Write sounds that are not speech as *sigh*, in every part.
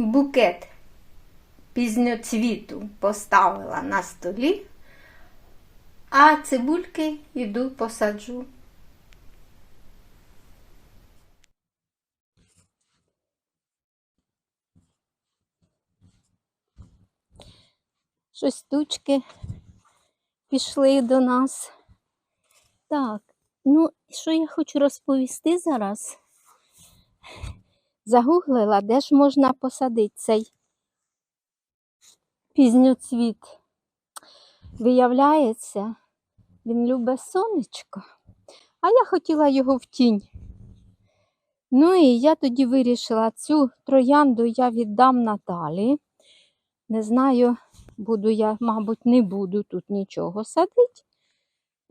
Букет пізньоцвіту поставила на столі, а цибульки йду посаджу. Щось тучки пішли до нас. Так, ну, що я хочу розповісти зараз? Загуглила, де ж можна посадити цей пізньоцвіт. Виявляється, він любить сонечко, а я хотіла його в тінь. Ну і я тоді вирішила, цю троянду я віддам Наталі. Не знаю, буду я, мабуть, не буду тут нічого садити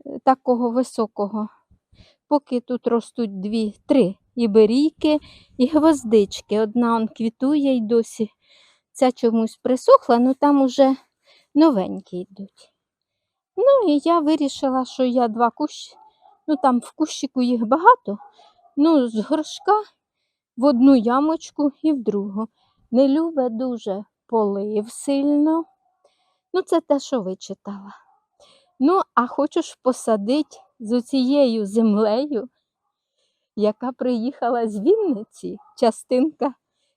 е, такого високого. Поки тут ростуть дві, три іберійки і гвоздички. Одна он квітує й досі. Ця чомусь присохла, ну там уже новенькі йдуть. Ну і я вирішила, що я два кущі, ну там в кущику їх багато, ну з горшка в одну ямочку і в другу. Не любить дуже полив сильно. Ну, це те, що вичитала. Ну, а хочу посадити з цією землею, яка приїхала з Вінниці, частинка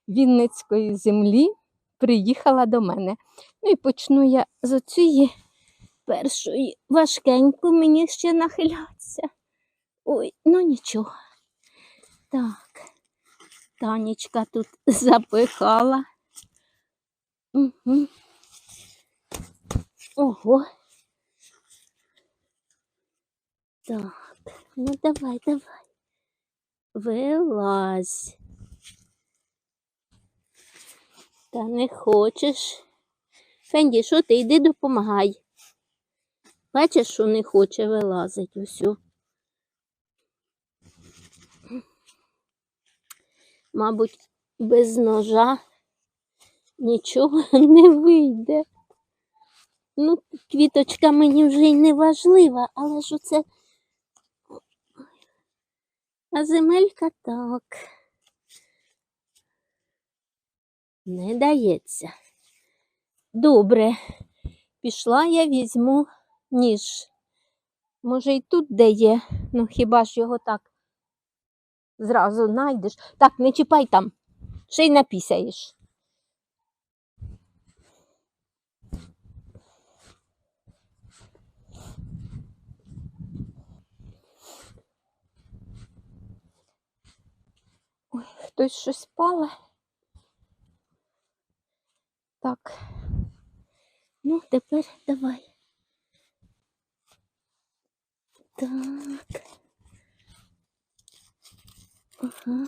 Вінницької землі приїхала до мене. Ну і почну я з оцієї першої важкенько мені ще нахилятися. Ой, ну нічого. Так, Танечка тут запихала. Угу. Ого. Так, ну давай, давай. Вилазь. Та не хочеш. Фенді, що ти йди допомагай. Бачиш, що не хоче вилазить усю. Мабуть, без ножа нічого *laughs* не вийде. Ну, квіточка мені вже й не важлива, але ж оце. А земелька так. Не дається. Добре. Пішла я візьму ніж. Може, і тут де є, ну хіба ж його так зразу знайдеш. Так, не чіпай там, ще й напісяєш. Ой, хтось щось пале. Так. Ну, тепер давай. Так. Ага.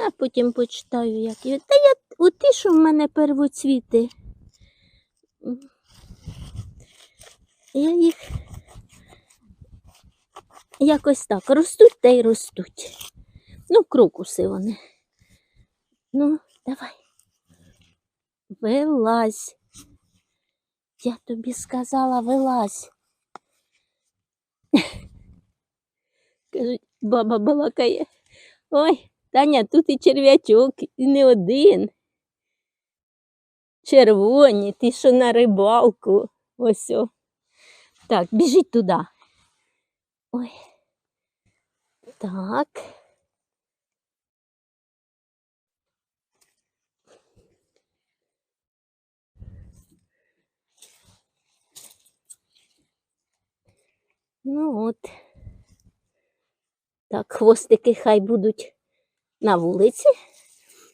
А потім почитаю, як я. Та я у ті, що в мене первоцвіти. Я їх якось так ростуть та й ростуть. Ну, крокуси вони. Ну, давай. Вилазь. Я тобі сказала, вилазь. *laughs* Кажуть, баба балакає. Ой, Таня, тут і черв'ячок, і не один. Червоні, ти що на рибалку. Ось. о. Так, біжіть туди. Ой. Так. Ну от. Так, хвостики хай будуть на вулиці.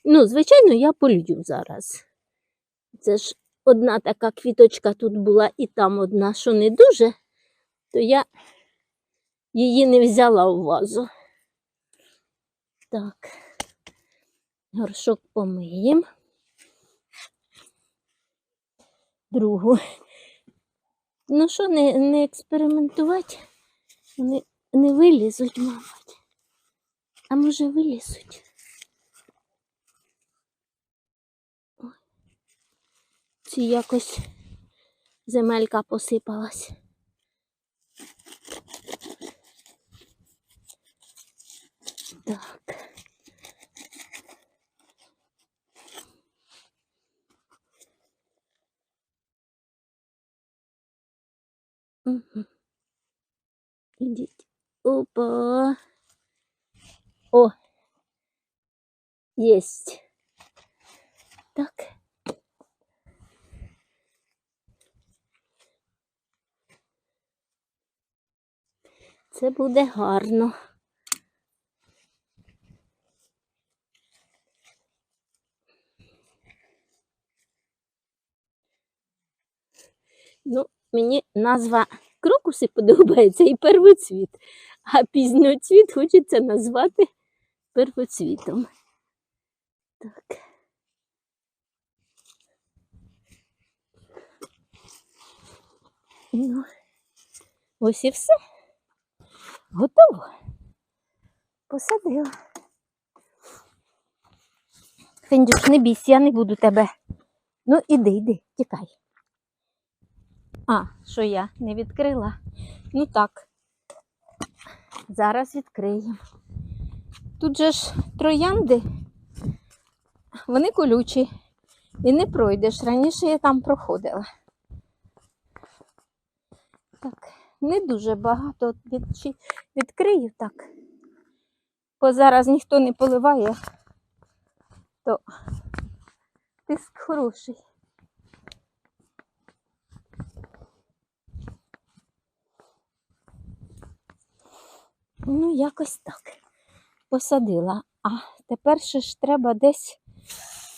Ну, звичайно, я полью зараз. Це ж одна така квіточка тут була і там одна, що не дуже, то я її не взяла у вазу. Так, горшок помиємо. Другу. Ну що, не, не експериментувати? Вони не вилізуть, мабуть. А може вилізуть? Ой. Ці якось земелька посипалась. Так. Ідіть. Опа. О. Єсть. Так. Це буде гарно. Ну, мені назва крокуси подобається і первоцвіт, а пізньоцвіт хочеться назвати первоцвітом. Так. Ну, ось і все. Готово. Посадила. Фендюш, не бійся, я не буду тебе. Ну, іди, іди, тікай. А, що я не відкрила? Ну так. Зараз відкриємо. Тут же ж троянди, вони колючі. І не пройдеш. Раніше я там проходила. Так, не дуже багато від, відкрию так. Бо зараз ніхто не поливає, то тиск хороший. Ну, якось так. Посадила. А тепер ще ж треба десь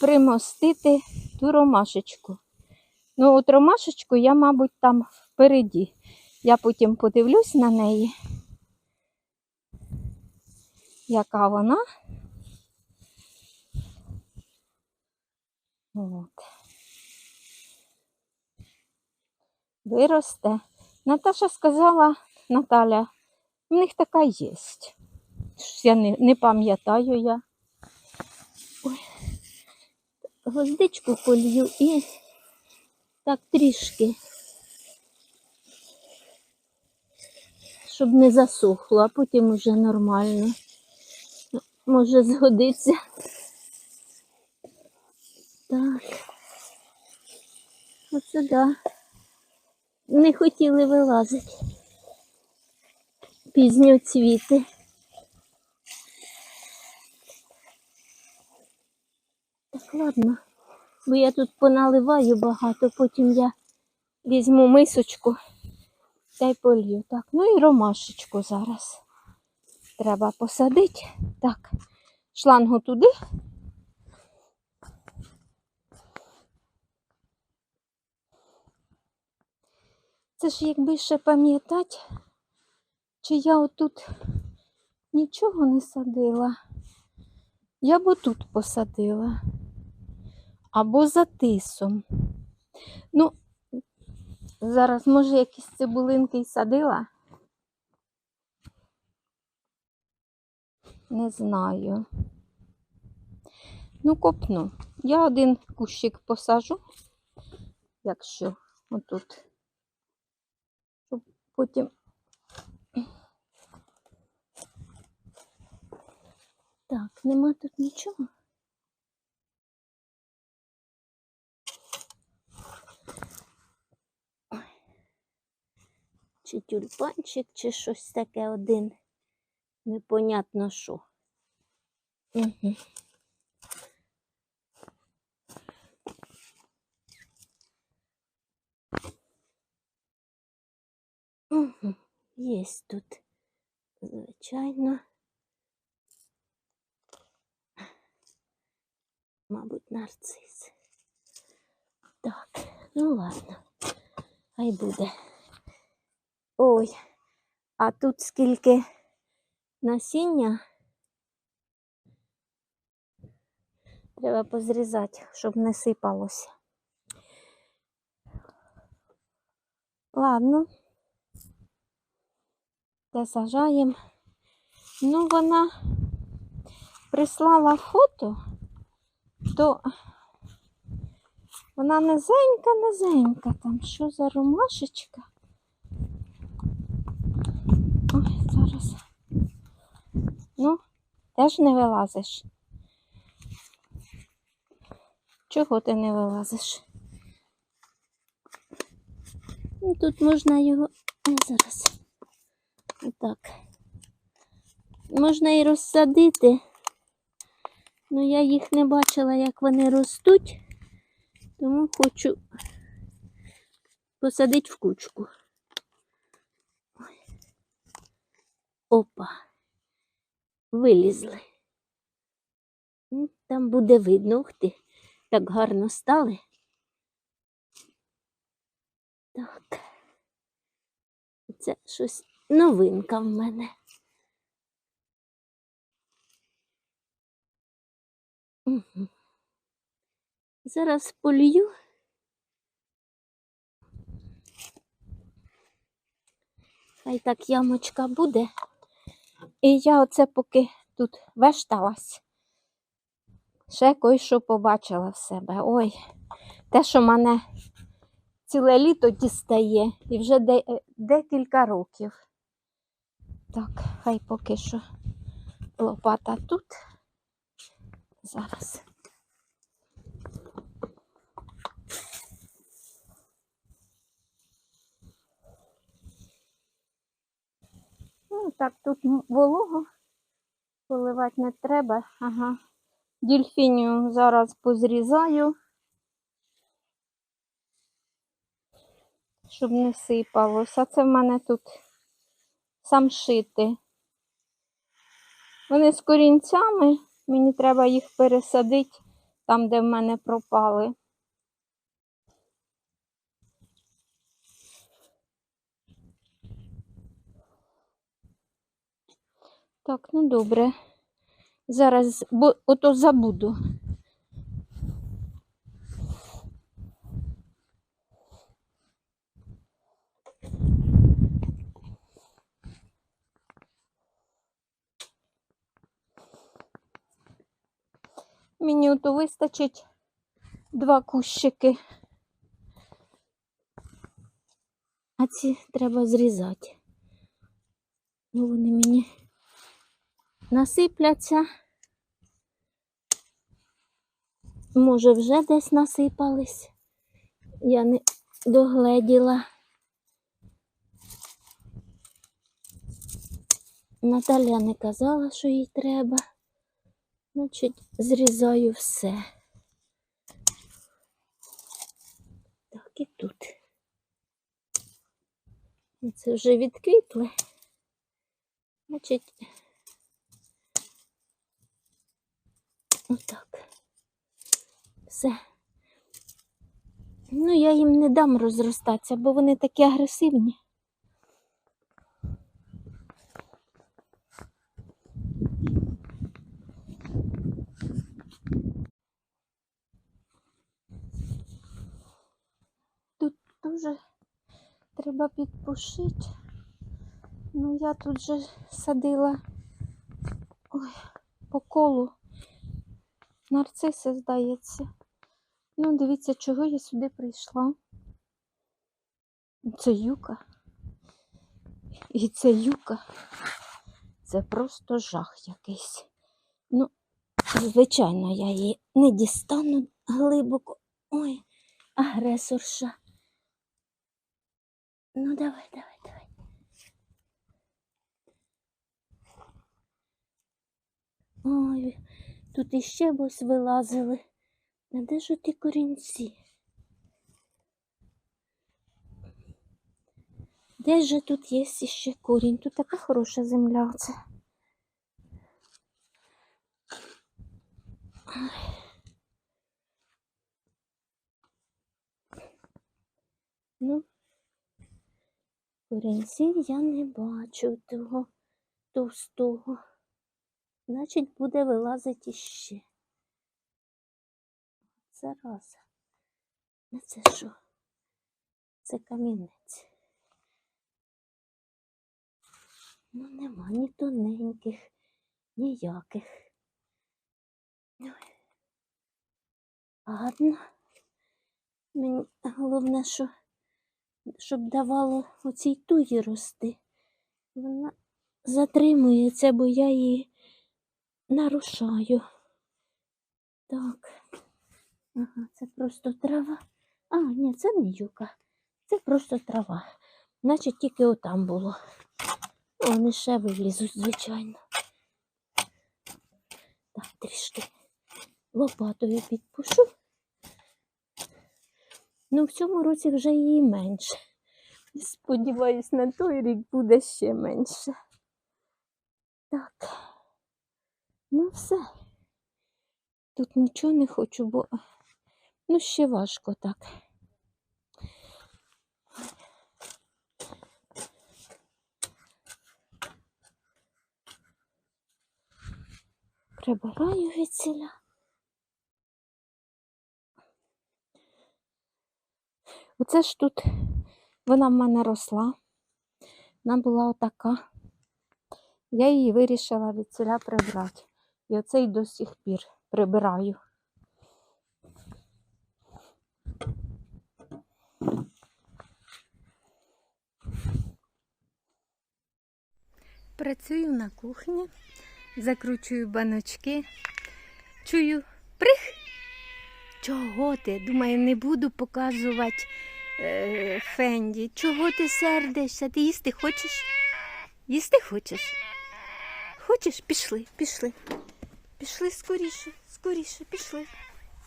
примостити ту ромашечку. Ну, от ромашечку я, мабуть, там впереді. Я потім подивлюсь на неї, яка вона. От. Виросте. Наташа сказала, Наталя, в них така є. Я не, не пам'ятаю я. Ой. Гвоздичку полью і так трішки, щоб не засохло, а потім уже нормально. Може згодиться. Так. Оце да. Не хотіли вилазити. Пізньоцвіти. Так, ладно. Бо я тут поналиваю багато, потім я візьму мисочку та й полью. Так, ну і ромашечку зараз. Треба посадити. Так, шлангу туди. Це ж якби ще пам'ятати, чи я отут нічого не садила. Я б отут посадила. Або за тисом. Ну, зараз, може, якісь цибулинки й садила. Не знаю. Ну, копну. Я один кущик посажу, якщо отут. Щоб потім. Так, нема тут нічого. Чи тюльпанчик, чи щось таке один. Непонятно що. Угу. Угу. Є тут, звичайно. Мабуть, нарцис. Так, ну ладно, хай буде. Ой, а тут скільки насіння треба позрізати, щоб не сипалося. Ладно, та сажаємо. Ну, вона прислала фото, то вона низенька, низенька там. Що за ромашечка? Ой, зараз. Ну, Теж не вилазиш? Чого ти не вилазиш? Ну, Тут можна його. Ой, зараз. Отак. Можна і розсадити. Ну, я їх не бачила, як вони ростуть, тому хочу посадити в кучку. Опа. Вилізли. Ну, Там буде видно, ух ти, так гарно стали. Так. Це щось новинка в мене. Зараз полью. Хай так ямочка буде. І я оце поки тут вешталась. Ще кое-що побачила в себе. Ой, те, що мене ціле літо дістає, і вже де, е, декілька років. Так, хай поки що лопата тут. Зараз. Ну, так, тут волого поливати не треба. Ага. Дільфінію зараз позрізаю, щоб не сипалося. Це в мене тут самшити. Вони з корінцями, мені треба їх пересадити там, де в мене пропали. Так, ну добре. Зараз, бо ото забуду. Мені ото вистачить два кущики. А ці треба зрізати. Ну, вони мені насипляться. Може, вже десь насипались. Я не догледіла. Наталя не казала, що їй треба. Значить, зрізаю все. Так, і тут. Це вже відквітли. Значить, отак. Все. Ну, я їм не дам розростатися, бо вони такі агресивні. Дуже треба підпушити. Ну, я тут же садила ой, по колу. Нарциси, здається. Ну, дивіться, чого я сюди прийшла. Це юка. І це юка. Це просто жах якийсь. Ну, звичайно, я її не дістану глибоко. Ой, агресорша. Ну, давай, давай, давай. Ой, тут іще ось вилазили. А де ж ті корінці? Де ж тут є ще корінь? Тут така хороша земля оце. Ну, корінців я не бачу того товстого. Значить, буде вилазити іще. Зараза. А це що? Це камінець. Ну, нема ні тоненьких, ніяких. Ладно. Мені головне, що, щоб давало оцій туї рости. Вона затримується, бо я її нарушаю. Так. Ага, це просто трава. А, ні, це не юка. Це просто трава. Значить, тільки отам було. Вони ще вилізуть, звичайно. Так, трішки лопатою підпушу. Ну, в цьому році вже її менше. Сподіваюсь, на той рік буде ще менше. Так. Ну, все. Тут нічого не хочу, бо ну ще важко так. Прибираю від ціля. Оце ж тут вона в мене росла. Вона була отака. Я її вирішила від ціля прибрати. І оце й до сих пір прибираю. Працюю на кухні, закручую баночки, чую прих. Чого ти? Думаю, не буду показувати е, Фенді. Чого ти сердишся? Ти їсти хочеш? Їсти хочеш? Хочеш? Пішли, пішли. Пішли скоріше, скоріше, пішли.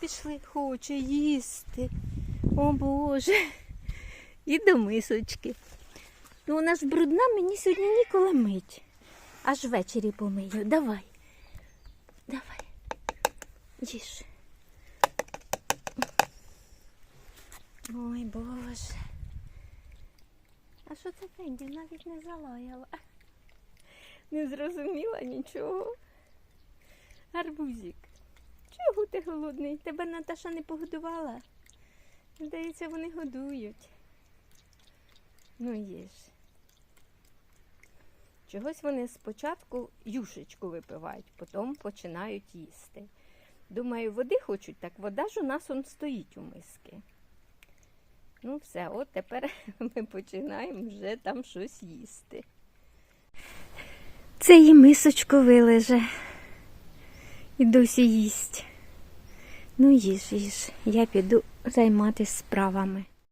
Пішли, хоче їсти. О Боже. І до мисочки. Ну, вона ж брудна, мені сьогодні ніколи мить. Аж ввечері помию. Давай. Давай. Їж. Ой, Боже. А що це Фенді? Навіть не залаяла. Не зрозуміла нічого. Гарбузик. Чого ти голодний? Тебе Наташа не погодувала? Здається, вони годують. Ну, їж. Чогось вони спочатку юшечку випивають, потім починають їсти. Думаю, води хочуть, так вода ж у нас он стоїть у миски. Ну, все, от тепер *laughs* ми починаємо вже там щось їсти. Це її мисочку вилеже. І досі їсть. Ну, їж, їж. Я піду займатися справами.